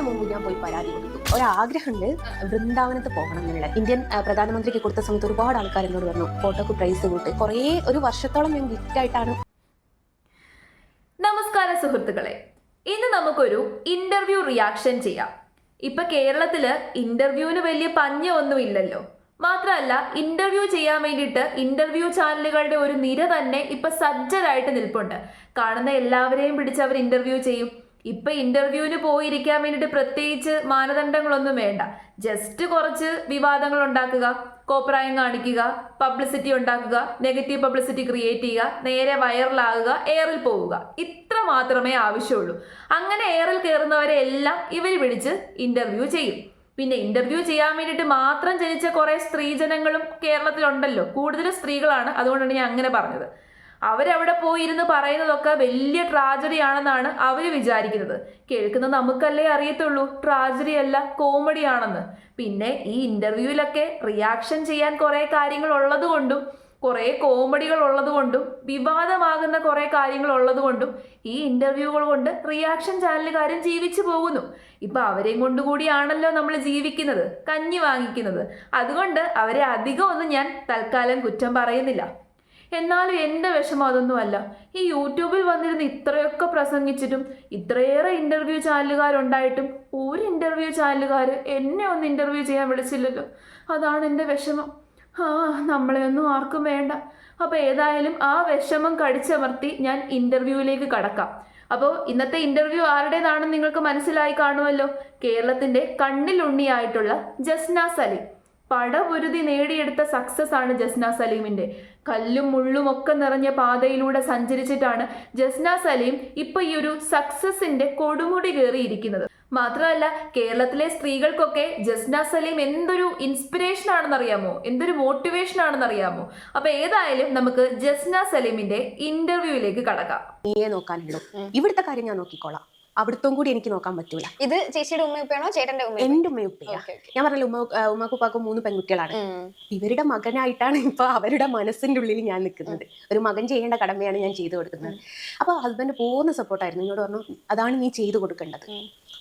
ഒരാഴ്ച മുമ്പ് ഞാൻ പോയി പരാതി കൊടുത്തു. ഒരാഗ്രഹമുണ്ട് വൃന്ദാവനത്ത് പോകണം എന്നുള്ള. ഇന്ത്യൻ പ്രധാനമന്ത്രിക്ക് കൊടുത്ത സമയത്ത് ഒരുപാട് ആൾക്കാർ എന്നോട് പറഞ്ഞു ഫോട്ടോക്ക് പ്രൈസ് കൂട്ട്. കുറേ ഒരു വർഷത്തോളം ഞാൻ ഗിഫ്റ്റ് ആയിട്ടാണ്. നമസ്കാരം സുഹൃത്തുക്കളെ. ഇന്ന് നമുക്കൊരു ഇന്റർവ്യൂ റിയാക്ഷൻ ചെയ്യാം. ഇപ്പൊ കേരളത്തിൽ ഇന്റർവ്യൂവിന് വലിയ പഞ്ഞൊന്നും ഇല്ലല്ലോ മാത്രമല്ല ഇന്റർവ്യൂ ചെയ്യാൻ വേണ്ടിയിട്ട് ഇന്റർവ്യൂ ചാനലുകളുടെ ഒരു നിര തന്നെ ഇപ്പൊ സജ്ജരായിട്ട് നിൽപ്പുണ്ട്. കാണുന്ന എല്ലാവരെയും പിടിച്ച് അവർ ഇന്റർവ്യൂ ചെയ്യും. ഇപ്പൊ ഇന്റർവ്യൂവിന് പോയിരിക്കാൻ വേണ്ടിയിട്ട് പ്രത്യേകിച്ച് മാനദണ്ഡങ്ങളൊന്നും വേണ്ട. ജസ്റ്റ് കുറച്ച് വിവാദങ്ങൾ ഉണ്ടാക്കുക കോപ്രായം കാണിക്കുക പബ്ലിസിറ്റി ഉണ്ടാക്കുക നെഗറ്റീവ് പബ്ലിസിറ്റി ക്രിയേറ്റ് ചെയ്യുക നേരെ വൈറലാകുക എയറിൽ പോവുക. ഇത്ര മാത്രമേ ആവശ്യമുള്ളൂ. അങ്ങനെ എയറിൽ കയറുന്നവരെ എല്ലാം ഇവർ പിടിച്ച് ഇന്റർവ്യൂ ചെയ്യും. പിന്നെ ഇന്റർവ്യൂ ചെയ്യാൻ വേണ്ടിയിട്ട് മാത്രം ജനിച്ച കുറെ സ്ത്രീജനങ്ങളും കേരളത്തിലുണ്ടല്ലോ. കൂടുതലും സ്ത്രീകളാണ്. അതുകൊണ്ടാണ് ഞാൻ അങ്ങനെ പറഞ്ഞത്. അവരവിടെ പോയിരുന്ന് പറയുന്നതൊക്കെ വലിയ ട്രാജഡി ആണെന്നാണ് അവർ വിചാരിക്കുന്നത്. കേൾക്കുന്നത് നമുക്കല്ലേ അറിയത്തുള്ളൂ. ട്രാജഡി അല്ല കോമഡി ആണെന്ന് പിന്നെ ഈ ഇന്റർവ്യൂവിലൊക്കെ റിയാക്ഷൻ ചെയ്യാൻ കുറേ കാര്യങ്ങൾ ഉള്ളതുകൊണ്ടും കുറേ കോമഡികൾ ഉള്ളതുകൊണ്ടും വിവാദമാകുന്ന കുറേ കാര്യങ്ങൾ ഉള്ളതുകൊണ്ടും ഈ ഇന്റർവ്യൂകൾ കൊണ്ട് റിയാക്ഷൻ ചാനലുകാരും ജീവിച്ചു പോകുന്നു. ഇപ്പൊ അവരെയും കൊണ്ടുകൂടിയാണല്ലോ നമ്മൾ ജീവിക്കുന്നത് കഞ്ഞി വാങ്ങിക്കുന്നത്. അതുകൊണ്ട് അവരെ അധികം ഒന്നും ഞാൻ തൽക്കാലം കുറ്റം പറയുന്നില്ല. എന്നാലും എന്റെ വിഷമം അതൊന്നുമല്ല ഈ യൂട്യൂബിൽ വന്നിരുന്ന് ഇത്രയൊക്കെ പ്രസംഗിച്ചിട്ടും ഇത്രയേറെ ഇന്റർവ്യൂ ചാനലുകാരുണ്ടായിട്ടും ഒരു ഇന്റർവ്യൂ ചാനലുകാർ എന്നെ ഒന്ന് ഇന്റർവ്യൂ ചെയ്യാൻ വിളിച്ചില്ലല്ലോ. അതാണ് എന്റെ വിഷമം. ആ നമ്മളെ ഒന്നും ആർക്കും വേണ്ട. അപ്പോൾ ഏതായാലും ആ വിഷമം കടിച്ചമർത്തി ഞാൻ ഇന്റർവ്യൂവിലേക്ക് കടക്കാം. അപ്പോൾ ഇന്നത്തെ ഇന്റർവ്യൂ ആരുടേതാണെന്ന് നിങ്ങൾക്ക് മനസ്സിലായി കാണുമല്ലോ. കേരളത്തിന്റെ കണ്ണിലുണ്ണിയായിട്ടുള്ള ജസ്ന സലീം. പടപുരുതി നേടിയെടുത്ത സക്സസ് ആണ് ജസ്ന സലീമിന്റെ. കല്ലും മുള്ളും ഒക്കെ നിറഞ്ഞ പാതയിലൂടെ സഞ്ചരിച്ചിട്ടാണ് ജസ്ന സലീം ഇപ്പൊ ഈ ഒരു സക്സസിന്റെ കൊടുമുടി കയറിയിരിക്കുന്നത്. മാത്രമല്ല കേരളത്തിലെ സ്ത്രീകൾക്കൊക്കെ ജസ്ന സലീം എന്തൊരു ഇൻസ്പിറേഷൻ ആണെന്നറിയാമോ? എന്തൊരു മോട്ടിവേഷൻ ആണെന്നറിയാമോ? അപ്പൊ ഏതായാലും നമുക്ക് ജസ്ന സലീമിന്റെ ഇന്റർവ്യൂവിലേക്ക് കടക്കാം. നീയേ നോക്കാനുള്ളൂ. ഇവിടുത്തെ കാര്യം ഞാൻ നോക്കിക്കോളാം. അവിടുത്തും കൂടി എനിക്ക് നോക്കാൻ പറ്റൂല. ഇത് ചേച്ചിയുടെ ഉമ്മയപ്പയാണോ ചേട്ടന്റെ ഉമ്മ എന്റെ ഉമ്മയുപ്പയാ ഞാൻ പറഞ്ഞല്ലോ ഉമ്മ ഉമ്മക്കുപ്പാക്കും മൂന്ന് പെൺകുട്ടികളാണ്. ഇവരുടെ മകനായിട്ടാണ് ഇപ്പൊ അവരുടെ മനസ്സിന്റെ ഉള്ളിൽ ഞാൻ നിൽക്കുന്നത്. ഒരു മകൻ ചെയ്യേണ്ട കടമയാണ് ഞാൻ ചെയ്തു കൊടുക്കുന്നത്. അപ്പൊ ഹസ്ബൻഡ് പൂർണ സപ്പോർട്ടായിരുന്നു എന്നോട് പറഞ്ഞു അതാണ് നീ ചെയ്തു കൊടുക്കേണ്ടത്.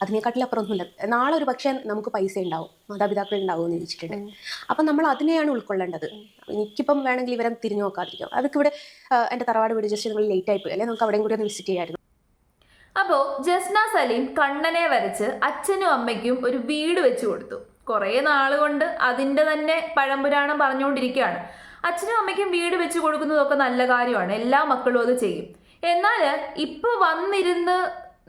അതിനെക്കാട്ടിലും അപ്പുറമൊന്നുമില്ല. നാളെ ഒരു പക്ഷേ നമുക്ക് പൈസ ഉണ്ടാവും. മാതാപിതാക്കൾ ഉണ്ടാവും എന്ന് ചോദിച്ചിട്ടുണ്ട് അപ്പം നമ്മൾ അതിനെയാണ് ഉൾക്കൊള്ളേണ്ടത്. എനിക്കിപ്പം വേണമെങ്കിൽ ഇവരെ തിരിഞ്ഞു നോക്കാതിരിക്കാം. അതൊക്കെ ഇവിടെ എന്റെ തറവാട് വീട് ജസ്റ്റ് നിങ്ങൾ ലേറ്റ് ആയി പോയി. അല്ലെങ്കിൽ നമുക്ക് അവിടെയും കൂടി ഒന്ന് വിസിറ്റ് ചെയ്യായിരുന്നു അപ്പോ ജസ്ന സലീം കണ്ണനെ വരച്ച് അച്ഛനും അമ്മയ്ക്കും ഒരു വീട് വെച്ചു കൊടുത്തു. കുറേ നാളുകൊണ്ട് അതിന്റെ തന്നെ പഴംപുരാണം പറഞ്ഞുകൊണ്ടിരിക്കുകയാണ്. അച്ഛനും അമ്മയ്ക്കും വീട് വെച്ച് കൊടുക്കുന്നതൊക്കെ നല്ല കാര്യമാണ്. എല്ലാ മക്കളും അത് ചെയ്യും. എന്നാൽ ഇപ്പൊ വന്നിരുന്ന്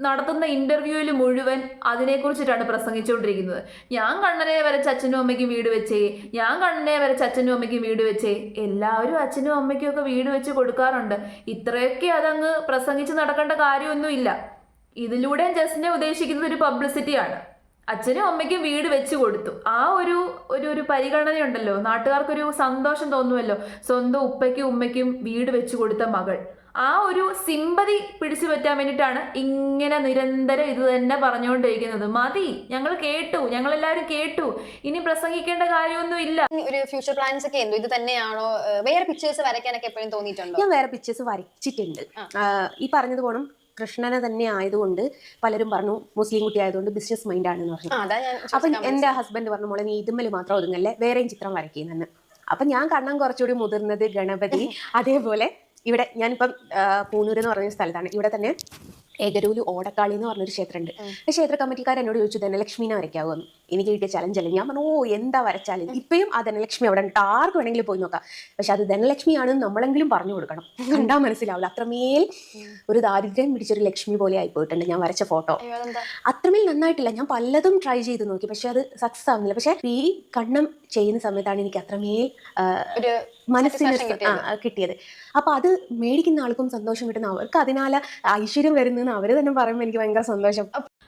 നടത്തുന്ന ഇന്റർവ്യൂവിൽ മുഴുവൻ അതിനെക്കുറിച്ചിട്ടാണ് പ്രസംഗിച്ചുകൊണ്ടിരിക്കുന്നത്. ഞാൻ കണ്ണനെ വരച്ച് അച്ഛനും അമ്മയ്ക്കും വീട് വെച്ചേ ഞാൻ കണ്ണനെ വരച്ച് അച്ഛനും അമ്മയ്ക്കും വീട് വെച്ചേ എല്ലാവരും അച്ഛനും അമ്മയ്ക്കും ഒക്കെ വീട് വെച്ച് കൊടുക്കാറുണ്ട്. ഇത്രയൊക്കെ അതങ്ങ് പ്രസംഗിച്ച് നടക്കേണ്ട കാര്യമൊന്നുമില്ല. ഇതിലൂടെ ജസ്റ്റിനെ ഉദ്ദേശിക്കുന്നത് ഒരു പബ്ലിസിറ്റിയാണ് അച്ഛനും അമ്മയ്ക്കും വീട് വെച്ച് കൊടുത്തു. ആ ഒരു ഒരു ഒരു പരിഗണനയുണ്ടല്ലോ. നാട്ടുകാർക്കൊരു സന്തോഷം തോന്നുമല്ലോ. സ്വന്തം ഉപ്പയ്ക്കും ഉമ്മയ്ക്കും വീട് വെച്ച് കൊടുത്ത മകൾ. ആ ഒരു സിമ്പതി പിടിച്ചു പറ്റാൻ വേണ്ടിയിട്ടാണ് ഇങ്ങനെ നിരന്തരം ഇത് തന്നെ പറഞ്ഞുകൊണ്ടിരിക്കുന്നത്. മതി ഞങ്ങൾ കേട്ടു ഞങ്ങൾ എല്ലാവരും കേട്ടു. ഇനി പ്രസംഗിക്കേണ്ട കാര്യമൊന്നും ഇല്ല. ഒരു ഫ്യൂച്ചർ പ്ലാൻസ് ഒക്കെ എന്തോ ഇത് തന്നെയാണോ? വേറെ പിക്ചേഴ്സ് വരയ്ക്കാനൊക്കെ എപ്പോഴും തോന്നിയിട്ടുണ്ടോ? ഞാൻ വേറെ പിക്ചേഴ്സ് വരച്ചിട്ടുണ്ട്. ഈ പറഞ്ഞത് പോണം കൃഷ്ണനെ തന്നെ ആയതുകൊണ്ട് പലരും പറഞ്ഞു മുസ്ലിം കുട്ടി ആയതുകൊണ്ട് ബിസിനസ് മൈൻഡ് ആണെന്ന് പറഞ്ഞു. അതാ ഞാൻ അപ്പൊ. എന്റെ ഹസ്ബൻഡ് പറഞ്ഞു മോളെ നീ ഇതുമ്മൽ മാത്രം ഒതുങ്ങല്ലേ വേറെയും ചിത്രം വരയ്ക്കുന്നു അപ്പൊ ഞാൻ കണ്ണം കുറച്ചുകൂടി മുതിർന്നത് ഗണപതി അതേപോലെ ഇവിടെ ഞാനിപ്പം പൂനൂർ എന്ന് പറഞ്ഞ സ്ഥലത്താണ്. ഇവിടെ തന്നെ ഏകരൂൽ ഓടക്കാളി എന്ന് പറഞ്ഞൊരു ക്ഷേത്രമുണ്ട്. ആ ക്ഷേത്ര കമ്മിറ്റിക്കാർ എന്നോട് ചോദിച്ചു ധനലക്ഷ്മിനെ വരയ്ക്കാവോ? എന്ന്. എനിക്ക് കിട്ടിയ ചലഞ്ച് അല്ലേ? ഞാൻ പറഞ്ഞു ഓ എന്താ വരച്ചാലും? ഇപ്പോഴും ആ ധനലക്ഷ്മി അവിടെ ഉണ്ട്. ആർക്ക് വേണമെങ്കിലും പോയി നോക്കാം. പക്ഷെ അത് ധനലക്ഷ്മിയാണെന്ന് നമ്മളെങ്കിലും പറഞ്ഞു കൊടുക്കണം. കണ്ടാൽ മനസ്സിലാവില്ല. അത്രമേൽ ഒരു ദാരിദ്ര്യം പിടിച്ചൊരു ലക്ഷ്മി പോലെ ആയി പോയിട്ടുണ്ട് ഞാൻ വരച്ച ഫോട്ടോ? അത്രമേൽ നന്നായിട്ടില്ല. ഞാൻ പലതും ട്രൈ ചെയ്ത് നോക്കി. പക്ഷെ അത് സക്സസ് ആവുന്നില്ല. പക്ഷെ ഈ കണ്ണം ചെയ്യുന്ന സമയത്താണ് എനിക്ക് അത്രമേൽ ഒരു മനസ്സിന് കിട്ടിയത്. അപ്പൊ അത് മേടിക്കുന്ന ആൾക്കും സന്തോഷം കിട്ടുന്ന അവർക്ക് അതിനാൽ ഐശ്വര്യം വരുന്നെന്ന് അവർ തന്നെ പറയുമ്പോൾ എനിക്ക് ഭയങ്കര സന്തോഷം.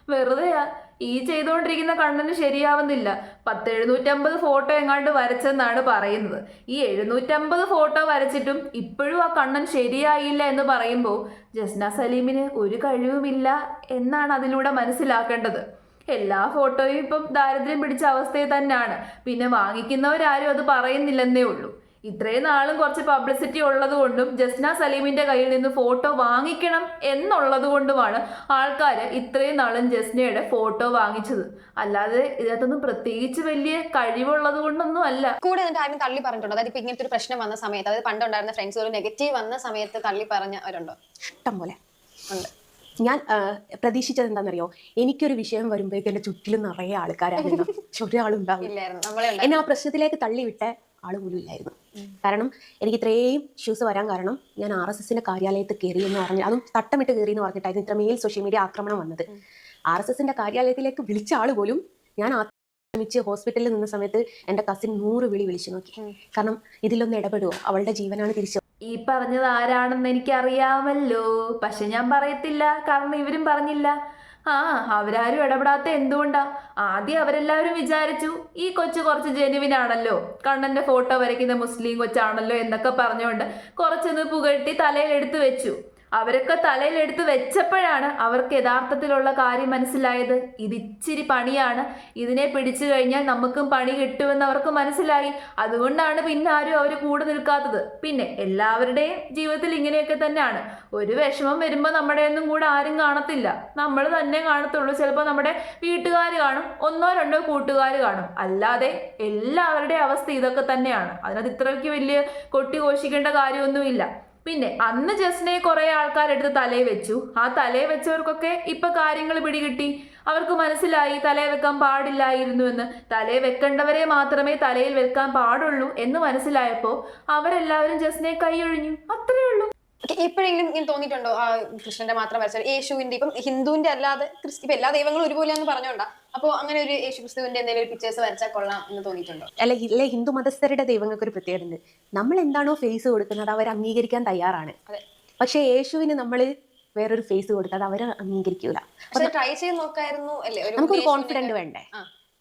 വെറുതെയാ. ഈ ചെയ്തുകൊണ്ടിരിക്കുന്ന കണ്ണന് ശരിയാവുന്നില്ല. പത്ത് എഴുന്നൂറ്റമ്പത് ഫോട്ടോ എങ്ങാണ്ട് വരച്ചെന്നാണ് പറയുന്നത്. ഈ എഴുന്നൂറ്റമ്പത് ഫോട്ടോ വരച്ചിട്ടും ഇപ്പോഴും ആ കണ്ണൻ ശരിയായില്ല എന്ന് പറയുമ്പോൾ ജസ്ന സലീമിന് ഒരു കഴിവുമില്ല എന്നാണ് അതിലൂടെ മനസ്സിലാക്കേണ്ടത്. എല്ലാ ഫോട്ടോയും ഇപ്പം ദാരിദ്ര്യം പിടിച്ച അവസ്ഥയിൽ തന്നെയാണ്. പിന്നെ വാങ്ങിക്കുന്നവരാരും അത് പറയുന്നില്ലെന്നേ ഉള്ളൂ. ഇത്രയും നാളും കുറച്ച് പബ്ലിസിറ്റി ഉള്ളത് കൊണ്ടും ജസ്ന സലീമിന്റെ കയ്യിൽ നിന്ന് ഫോട്ടോ വാങ്ങിക്കണം എന്നുള്ളത് കൊണ്ടുമാണ് ആൾക്കാർ ഇത്രയും നാളും ജസ്നയുടെ ഫോട്ടോ വാങ്ങിച്ചത്. അല്ലാതെ ഇതിനകത്തൊന്നും പ്രത്യേകിച്ച് വലിയ കഴിവുള്ളത് കൊണ്ടൊന്നും അല്ല. കൂടെ എന്നിട്ട് ആരും തള്ളി പറഞ്ഞിട്ടുണ്ടോ? അതായത് ഇപ്പൊ ഇങ്ങനത്തെ ഒരു പ്രശ്നം വന്ന സമയത്ത് അതായത് പണ്ടുണ്ടായിരുന്ന ഫ്രണ്ട്സ് ഒരു നെഗറ്റീവ് വന്ന സമയത്ത് തള്ളി പറഞ്ഞവരുണ്ടോ? ഇഷ്ടം പോലെ. ഉണ്ട്. ഞാൻ പ്രതീക്ഷിച്ചത് എന്താണെന്നറിയോ? എനിക്കൊരു വിഷയം വരുമ്പോഴേക്കും എന്റെ ചുറ്റിലും നിറയെ ആൾക്കാരായിരുന്നു പക്ഷെ എന്നെ ആ പ്രശ്നത്തിലേക്ക് തള്ളിവിട്ട ആൾ പോലും ഇല്ലായിരുന്നു. കാരണം എനിക്ക് ഇത്രയും ഇഷ്യൂസ് വരാൻ കാരണം ഞാൻ ആർ എസ് എസിന്റെ കാര്യാലയത്തിൽ കയറി എന്ന് പറഞ്ഞു അതും തട്ടമിട്ട് കയറി എന്ന് പറഞ്ഞിട്ടായിരുന്നു ഇത്രമേൽ സോഷ്യൽ മീഡിയ ആക്രമണം വന്നത്. ആർ എസ് എസിന്റെ കാര്യാലയത്തിലേക്ക് വിളിച്ച ആൾ പോലും ഞാൻ ആക്രമിച്ച് ഹോസ്പിറ്റലിൽ നിന്ന സമയത്ത് എന്റെ കസിൻ നൂറ് വിളി വിളിച്ചു നോക്കി. കാരണം ഇതിലൊന്ന് ഇടപെടുവോ? അവളുടെ ജീവനാണ് തിരിച്ചു ഈ പറഞ്ഞത് ആരാണെന്ന് എനിക്കറിയാമല്ലോ. പക്ഷെ ഞാൻ പറയത്തില്ല. കാരണം ഇവരും പറഞ്ഞില്ല. ആ അവരാരും ഇടപെടാത്ത എന്തുകൊണ്ടാ? ആദ്യം അവരെല്ലാവരും വിചാരിച്ചു ഈ കൊച്ചു കുറച്ച് ജെനുവിനാണല്ലോ കണ്ണന്റെ ഫോട്ടോ വരയ്ക്കുന്ന മുസ്ലിം കൊച്ചാണല്ലോ എന്നൊക്കെ പറഞ്ഞുകൊണ്ട് കുറച്ചൊന്ന് പുകഴ്ത്തി തലയിൽ എടുത്തു വെച്ചു. അവരൊക്കെ തലയിലെടുത്ത് വെച്ചപ്പോഴാണ് അവർക്ക് യഥാർത്ഥത്തിലുള്ള കാര്യം മനസ്സിലായത്. ഇത് ഇച്ചിരി പണിയാണ്. ഇതിനെ പിടിച്ചു കഴിഞ്ഞാൽ നമുക്കും പണി കിട്ടുമെന്ന് അവർക്ക് മനസ്സിലായി. അതുകൊണ്ടാണ് പിന്നെ ആരും അവർ കൂടെ നിൽക്കാത്തത്. പിന്നെ എല്ലാവരുടെയും ജീവിതത്തിൽ ഇങ്ങനെയൊക്കെ തന്നെയാണ്. ഒരു വിഷമം വരുമ്പോൾ നമ്മുടെ ഒന്നും കൂടെ ആരും കാണത്തില്ല. നമ്മൾ തന്നെ കാണത്തുള്ളൂ. ചിലപ്പോൾ നമ്മുടെ വീട്ടുകാർ കാണും. ഒന്നോ രണ്ടോ കൂട്ടുകാർ കാണും. അല്ലാതെ എല്ലാവരുടെയും അവസ്ഥ ഇതൊക്കെ തന്നെയാണ്. അതിനകത്ത് ഇത്രയ്ക്ക് വലിയ കൊട്ടി ഘോഷിക്കേണ്ട കാര്യമൊന്നുമില്ല. പിന്നെ അന്ന് ജസ്നെ കുറെ ആൾക്കാരെടുത്ത് തലയിൽ വെച്ചു. ആ തലയിൽ വെച്ചവർക്കൊക്കെ ഇപ്പൊ കാര്യങ്ങൾ പിടികിട്ടി. അവർക്ക് മനസ്സിലായി തലേ വെക്കാൻ പാടില്ലായിരുന്നു എന്ന്. തലേ വെക്കേണ്ടവരെ മാത്രമേ തലയിൽ വെക്കാൻ പാടുള്ളൂ എന്ന് മനസ്സിലായപ്പോൾ അവരെല്ലാവരും ജസ്നെ കൈയൊഴിഞ്ഞു. അത്രേ ഉള്ളൂ. എപ്പോഴെങ്കിലും ഇങ്ങനെ തോന്നിയിട്ടുണ്ടോ? ആ കൃഷ്ണന്റെ മാത്രം വരച്ചാൽ യേശുവിന്റെ ഇപ്പം ഹിന്ദുവിന്റെ അല്ലാതെ ക്രിസ്ത്യ ഇപ്പൊ എല്ലാ ദൈവങ്ങളും ഒരുപോലെയാന്ന് പറഞ്ഞോണ്ടാ? അപ്പോ അങ്ങനെ ഒരു യേശു ക്രിസ്തുവിന്റെ എന്തെങ്കിലും പിക്ചേഴ്സ് വരച്ചാൽ കൊള്ളാം എന്ന് തോന്നിയിട്ടുണ്ടോ? അല്ലെ അല്ലെ ഹിന്ദു മതസ്ഥരുടെ ദൈവങ്ങൾക്ക് ഒരു പ്രത്യേകത ഉണ്ട്. നമ്മൾ എന്താണോ ഫേസ് കൊടുക്കുന്നത് അവർ അംഗീകരിക്കാൻ തയ്യാറാണ്. അതെ. പക്ഷെ യേശുവിന് നമ്മൾ വേറൊരു ഫേസ് കൊടുത്താൽ അവർ അംഗീകരിക്കൂല. ട്രൈ ചെയ്ത് നോക്കായിരുന്നു അല്ലേ? ഒരു നമുക്കൊരു കോൺഫിഡന്റ് വേണ്ടേ?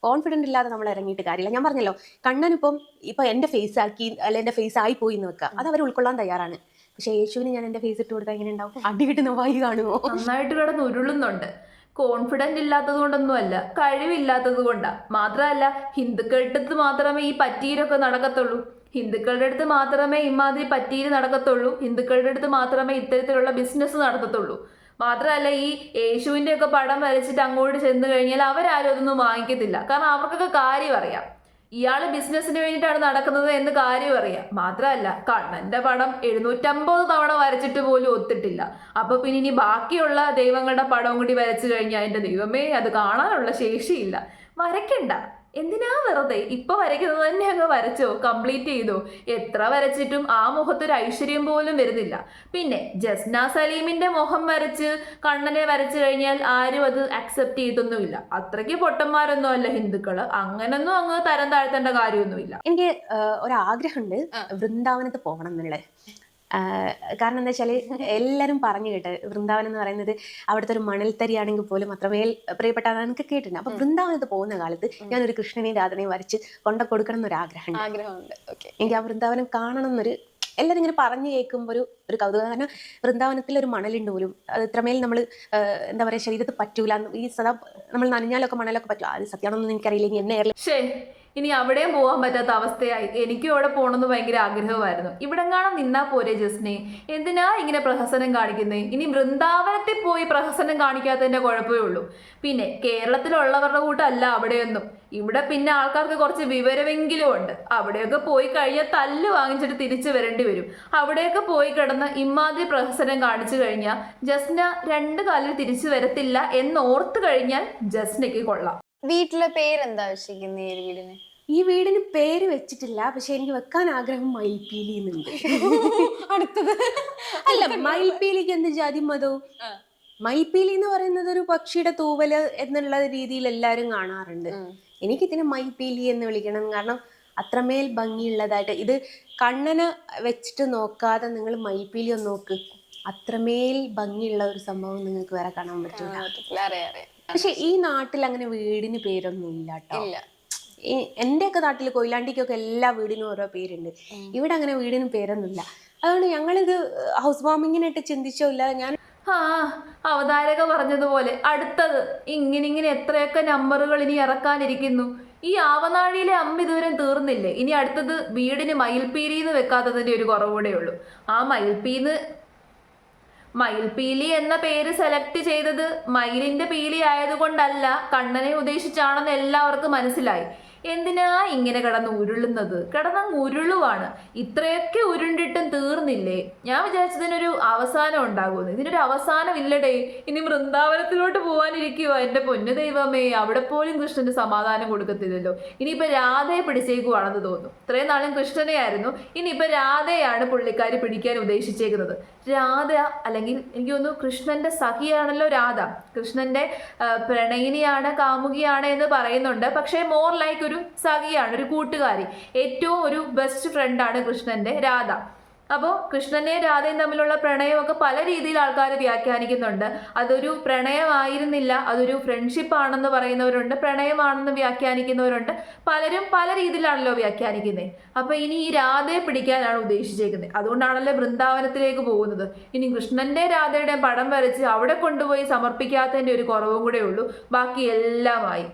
കോൺഫിഡന്റ് ഇല്ലാതെ നമ്മൾ ഇറങ്ങിയിട്ട് കാര്യമില്ല. ഞാൻ പറഞ്ഞല്ലോ കണ്ണനിപ്പം ഇപ്പൊ എന്റെ ഫേസ് ആക്കി അല്ലെ എന്റെ ഫേസ് ആയി പോയി എന്ന് വെക്കുക. അത് അവർ ഉൾക്കൊള്ളാൻ തയ്യാറാണ്. പക്ഷെ യേശുവിന് ഞാൻ എന്റെ ഫേസ് ഇട്ട് കൊടുത്താൽ എങ്ങനെ ഉണ്ടാവും. അടി കിട്ടുന്ന വായി കാണുമോ? നന്നായിട്ട് കിടന്ന് ഉരുളുന്നുണ്ട്. കോൺഫിഡന്റ് ഇല്ലാത്തത് കൊണ്ടൊന്നുമല്ല കഴിവില്ലാത്തത് കൊണ്ടാ. മാത്രമല്ല ഹിന്ദുക്കളുടെ അടുത്ത് മാത്രമേ ഈ പറ്റീരൊക്കെ നടക്കത്തുള്ളൂ. ഹിന്ദുക്കളുടെ അടുത്ത് മാത്രമേ ഇമാതിരി പറ്റീര് നടക്കത്തുള്ളൂ. ഹിന്ദുക്കളുടെ അടുത്ത് മാത്രമേ ഇത്തരത്തിലുള്ള ബിസിനസ് നടത്തത്തുള്ളൂ. മാത്രമല്ല ഈ യേശുവിന്റെ ഒക്കെ പടം വരച്ചിട്ട് അങ്ങോട്ട് ചെന്ന് കഴിഞ്ഞാൽ അവരാരും അതൊന്നും വാങ്ങിക്കത്തില്ല. കാരണം അവർക്കൊക്കെ കാര്യം അറിയാം. ഇയാൾ ബിസിനസ്സിന് വേണ്ടിയിട്ടാണ് നടക്കുന്നത് എന്ന് കാര്യം അറിയാം. മാത്രമല്ല കണ്ണന്റെ പടം എഴുന്നൂറ്റമ്പത് തവണ വരച്ചിട്ട് പോലും ഒത്തിട്ടില്ല. അപ്പൊ പിന്നെ ഇനി ബാക്കിയുള്ള ദൈവങ്ങളുടെ പടം കൂടി വരച്ചു കഴിഞ്ഞാൽ എന്റെ ദൈവമേ അത് കാണാനുള്ള ശേഷിയില്ല. വരയ്ക്കണ്ട. എന്തിനാ വെറുതെ? ഇപ്പൊ വരയ്ക്കുന്നത് തന്നെ അങ്ങ് വരച്ചോ കംപ്ലീറ്റ് ചെയ്തോ. എത്ര വരച്ചിട്ടും ആ മുഖത്തൊരു ഐശ്വര്യം പോലും വരുന്നില്ല. പിന്നെ ജസ്ന സലീമിന്റെ മുഖം വരച്ച് കണ്ണനെ വരച്ചു കഴിഞ്ഞാൽ ആരും അത് അക്സെപ്റ്റ് ചെയ്തൊന്നുമില്ല. അത്രയ്ക്ക് പൊട്ടന്മാരൊന്നും അല്ല ഹിന്ദുക്കൾ. അങ്ങനൊന്നും അങ്ങ് തരം താഴ്ത്തേണ്ട കാര്യമൊന്നുമില്ല. എനിക്ക് ഒരാഗ്രഹമുണ്ട്. വൃന്ദാവനത്ത് പോകണം എന്നുള്ളത്. കാരണം എന്താ വെച്ചാൽ എല്ലാവരും പറഞ്ഞു കേട്ട് വൃന്ദാവനം എന്ന് പറയുന്നത് അവിടുത്തെ ഒരു മണൽത്തരിയാണെങ്കിൽ പോലും അത്രമേൽ പ്രിയപ്പെട്ടതാണ് എനിക്ക് കേട്ടിട്ടുണ്ട്. അപ്പൊ വൃന്ദാവനത്ത് പോകുന്ന കാലത്ത് ഞാനൊരു കൃഷ്ണനെയും രാധനെയും വരച്ച് കൊണ്ട കൊടുക്കണം എന്നൊരു ഓക്കെ. എനിക്ക് ആ വൃന്ദാവനം കാണണം എന്നൊരു എല്ലാരും ഇങ്ങനെ പറഞ്ഞു കേൾക്കുമ്പോൾ ഒരു ഒരു കൗതുകം. കാരണം വൃന്ദാവനത്തിൽ ഒരു മണലുണ്ട് പോലും. അത് ഇത്രമേൽ നമ്മൾ എന്താ പറയുക ശരീരത്തിൽ പറ്റൂല. ഈ സദാ നമ്മൾ നനഞ്ഞാലൊക്കെ മണലൊക്കെ പറ്റും. അത് സത്യമാണെന്നൊന്നും എനിക്കറിയില്ല. ഇനി എന്നെ ശേ ഇനി അവിടെയും പോകാൻ പറ്റാത്ത അവസ്ഥയായി. എനിക്കും അവിടെ പോകണമെന്ന് ഭയങ്കര ആഗ്രഹമായിരുന്നു. ഇവിടെ കാണാൻ നിന്നാ പോരെ ജസ്നെ എന്തിനാ ഇങ്ങനെ പ്രഹസനം കാണിക്കുന്നത് ഇനി വൃന്ദാവനത്തിൽ പോയി പ്രഹസനം കാണിക്കാത്തതിന്റെ കുഴപ്പമേ ഉള്ളൂ. പിന്നെ കേരളത്തിലുള്ളവരുടെ കൂട്ടല്ല അവിടെയൊന്നും. ഇവിടെ പിന്നെ ആൾക്കാർക്ക് കുറച്ച് വിവരമെങ്കിലും ഉണ്ട്. അവിടെയൊക്കെ പോയി കഴിഞ്ഞാൽ തല്ല് വാങ്ങിച്ചിട്ട് തിരിച്ചു വരേണ്ടി വരും. അവിടെയൊക്കെ പോയി കിടന്ന് ഇമാതിരി പ്രഹസനം കാണിച്ചു കഴിഞ്ഞാൽ ജസ്ന രണ്ട് കാലിൽ തിരിച്ചു വരത്തില്ല എന്ന് ഓർത്തു കഴിഞ്ഞാൽ ജസ്നയ്ക്ക് കൊള്ളാം. വീട്ടിലെ പേരെന്താ വെച്ചിരിക്കുന്ന ഈ വീടിന്? ഈ വീടിന് പേര് വെച്ചിട്ടില്ല പക്ഷെ എനിക്ക് വെക്കാൻ ആഗ്രഹം മയിൽപീലി എന്നുണ്ട് അടുത്തത്. അല്ല മയിൽപീലിക്ക് എന്ത് ജാതി മതവും. മയിൽപീലി എന്ന് പറയുന്നത് ഒരു പക്ഷിയുടെ തൂവൽ എന്നുള്ള രീതിയിൽ എല്ലാരും കാണാറുണ്ട്. എനിക്കിതിനെ മയിൽപീലി എന്ന് വിളിക്കണം. കാരണം അത്രമേൽ ഭംഗിയുള്ളതായിട്ട്. ഇത് കണ്ണന് വെച്ചിട്ട് നോക്കാതെ നിങ്ങൾ മയിൽപീലി ഒന്ന് നോക്ക്. അത്രമേൽ ഭംഗിയുള്ള ഒരു സംഭവം നിങ്ങൾക്ക് വേറെ കാണാൻ പറ്റില്ല പക്ഷെ ഈ നാട്ടിൽ അങ്ങനെ വീടിന് പേരൊന്നും ഇല്ല കേട്ടോ. ഇല്ല. ഒക്കെ നാട്ടിൽ കൊയിലാണ്ടിക്കൊക്കെ എല്ലാ വീടിനും ഓരോ പേരുണ്ട്. ഇവിടെ അങ്ങനെ വീടിനും പേരൊന്നുമില്ല അതുകൊണ്ട് ഞങ്ങളിത് ഹൗസ് വാമിങ്ങിനായിട്ട് ചിന്തിച്ചോ? ഇല്ല ഞാൻ ആ അവതാരക പറഞ്ഞതുപോലെ അടുത്തത് ഇങ്ങനെ ഇങ്ങനെ എത്രയൊക്കെ നമ്പറുകൾ ഇനി ഇറക്കാനിരിക്കുന്നു. ഈ ആവനാഴിയിലെ അമ്മ ഇതുവരെ തീർന്നില്ലേ? ഇനി അടുത്തത് വീടിന് മയിൽപ്പീലി എന്ന് വെക്കാത്തതിന്റെ ഒരു കുറവുകൂടെ ഉള്ളൂ. ആ മയിൽപ്പീന്ന് മയിൽപീലി എന്ന പേര് സെലക്ട് ചെയ്തത് മയിലിന്റെ പീലി ആയതുകൊണ്ടല്ല കണ്ണനെ ഉദ്ദേശിച്ചാണെന്ന് എല്ലാവർക്കും മനസ്സിലായി. എന്തിനാ ഇങ്ങനെ കിടന്ന് ഉരുളുന്നത്? കിടന്നങ്ങ് ഉരുളുവാണ്. ഇത്രയൊക്കെ ഉരുണ്ടിട്ടും തീർന്നില്ലേ? ഞാൻ വിചാരിച്ചതിനൊരു അവസാനം ഉണ്ടാകുമെന്ന്. ഇതിനൊരു അവസാനം ഇല്ലടേ ഇനി വൃന്ദാവനത്തിലോട്ട് പോകാനിരിക്കുവോ എന്റെ പൊന്നു ദൈവമേ അവിടെ പോലും കൃഷ്ണന് സമാധാനം കൊടുക്കത്തില്ലല്ലോ. ഇനിയിപ്പോൾ രാധയെ പിടിച്ചേക്കുവാണെന്ന് തോന്നുന്നു ഇത്രയും നാളും കൃഷ്ണനെ ആയിരുന്നു. ഇനിയിപ്പോ രാധയാണ് പുള്ളിക്കാരി പിടിക്കാൻ ഉദ്ദേശിച്ചേക്കുന്നത്. രാധ അല്ലെങ്കിൽ എനിക്ക് തോന്നുന്നു കൃഷ്ണന്റെ സഖിയാണല്ലോ രാധ. കൃഷ്ണന്റെ പ്രണയിനിയാണ് കാമുകിയാണ് എന്ന് പറയുന്നുണ്ട്. പക്ഷേ മോർ ലൈക്ക് ഒരു സഖിയാണ് ഒരു കൂട്ടുകാരി. ഏറ്റവും ഒരു ബെസ്റ്റ് ഫ്രണ്ടാണ് കൃഷ്ണന്റെ രാധ. അപ്പോൾ കൃഷ്ണനെയും രാധയും തമ്മിലുള്ള പ്രണയമൊക്കെ പല രീതിയിൽ ആൾക്കാർ വ്യാഖ്യാനിക്കുന്നുണ്ട്. അതൊരു പ്രണയമായിരുന്നില്ല അതൊരു ഫ്രണ്ട്ഷിപ്പ് ആണെന്ന് പറയുന്നവരുണ്ട് പ്രണയമാണെന്ന് വ്യാഖ്യാനിക്കുന്നവരുണ്ട്. പലരും പല രീതിയിലാണല്ലോ വ്യാഖ്യാനിക്കുന്നത് അപ്പോൾ ഇനി ഈ രാധയെ പിടിക്കാനാണ് ഉദ്ദേശിച്ചേക്കുന്നത് അതുകൊണ്ടാണല്ലോ വൃന്ദാവനത്തിലേക്ക് പോകുന്നത്. ഇനി കൃഷ്ണന്റെ രാധയുടെ പടം വരച്ച് അവിടെ കൊണ്ടുപോയി സമർപ്പിക്കാത്തതിന്റെ ഒരു കുറവും കൂടെ ഉള്ളൂ. ബാക്കി എല്ലാമായി.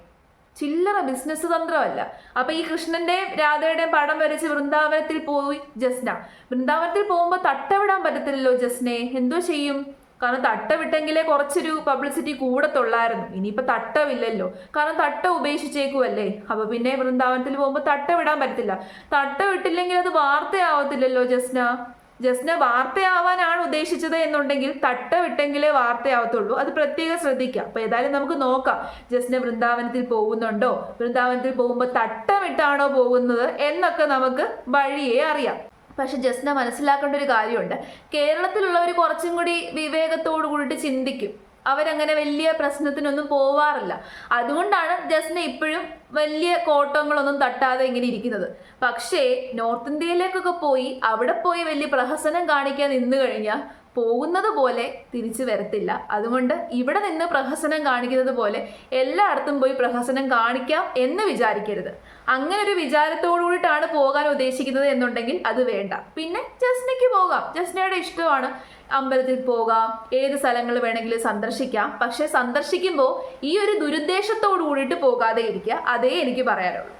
ചില്ലറ ബിസിനസ് തന്ത്രമല്ല. അപ്പൊ ഈ കൃഷ്ണന്റെ രാധയുടെ പടം വരച്ച് വൃന്ദാവനത്തിൽ പോയി ജസ്ന. വൃന്ദാവനത്തിൽ പോകുമ്പോൾ തട്ടവിടാൻ പറ്റത്തില്ലല്ലോ ജസ്നെ. എന്തോ ചെയ്യും? കാരണം തട്ട വിട്ടെങ്കിലേ കുറച്ചൊരു പബ്ലിസിറ്റി കൂടത്തുള്ളായിരുന്നു. ഇനിയിപ്പോ തട്ടവില്ലല്ലോ. കാരണം തട്ട ഉപേക്ഷിച്ചേക്കുമല്ലേ അപ്പൊ പിന്നെ വൃന്ദാവനത്തിൽ പോകുമ്പോൾ തട്ട വിടാൻ പറ്റത്തില്ല. തട്ട വിട്ടില്ലെങ്കിൽ അത് വാർത്തയാവത്തില്ലല്ലോ ജസ്ന. ജസ്ന വാർത്തയാവാനാണ് ഉദ്ദേശിച്ചത് എന്നുണ്ടെങ്കിൽ തട്ട വിട്ടെങ്കിലേ വാർത്തയാവത്തുള്ളൂ. അത് പ്രത്യേകം ശ്രദ്ധിക്കാം അപ്പൊ ഏതായാലും നമുക്ക് നോക്കാം. ജസ്ന വൃന്ദാവനത്തിൽ പോകുന്നുണ്ടോ? വൃന്ദാവനത്തിൽ പോകുമ്പോൾ തട്ടമിട്ടാണോ പോകുന്നത് എന്നൊക്കെ നമുക്ക് വഴിയേ അറിയാം. പക്ഷെ ജസ്ന മനസ്സിലാക്കേണ്ട ഒരു കാര്യമുണ്ട്. കേരളത്തിലുള്ളവർ കുറച്ചും കൂടി വിവേകത്തോടു കൂടിയിട്ട് ചിന്തിക്കും. അവരങ്ങനെ വലിയ പ്രശ്നത്തിനൊന്നും പോവാറില്ല. അതുകൊണ്ടാണ് ജസ്റ്റിന് ഇപ്പോഴും വലിയ കോട്ടങ്ങളൊന്നും തട്ടാതെ ഇങ്ങനെ ഇരിക്കുന്നത്. പക്ഷേ നോർത്ത് ഇന്ത്യയിലേക്കൊക്കെ പോയി അവിടെ പോയി വലിയ പ്രഹസനം കാണിക്കാൻ നിന്ന് കഴിഞ്ഞാൽ പോകുന്നത് പോലെ തിരിച്ചു വരത്തില്ല. അതുകൊണ്ട് ഇവിടെ നിന്ന് പ്രഹസനം കാണിക്കുന്നത് പോലെ എല്ലായിടത്തും പോയി പ്രഹസനം കാണിക്കാം എന്ന് വിചാരിക്കരുത്. അങ്ങനെ ഒരു വിചാരത്തോടു കൂടിയിട്ടാണ് പോകാൻ ഉദ്ദേശിക്കുന്നത് എന്നുണ്ടെങ്കിൽ അത് വേണ്ട. പിന്നെ ജസ്നയ്ക്ക് പോകാം. ജസ്നയുടെ ഇഷ്ടമാണ് അമ്പലത്തിൽ പോകാം ഏത് സ്ഥലങ്ങൾ വേണമെങ്കിലും സന്ദർശിക്കാം. പക്ഷെ സന്ദർശിക്കുമ്പോൾ ഈ ഒരു ദുരുദ്ദേശത്തോടു കൂടിയിട്ട് പോകാതെ ഇരിക്കുക. അതേ എനിക്ക് പറയാനുള്ളൂ.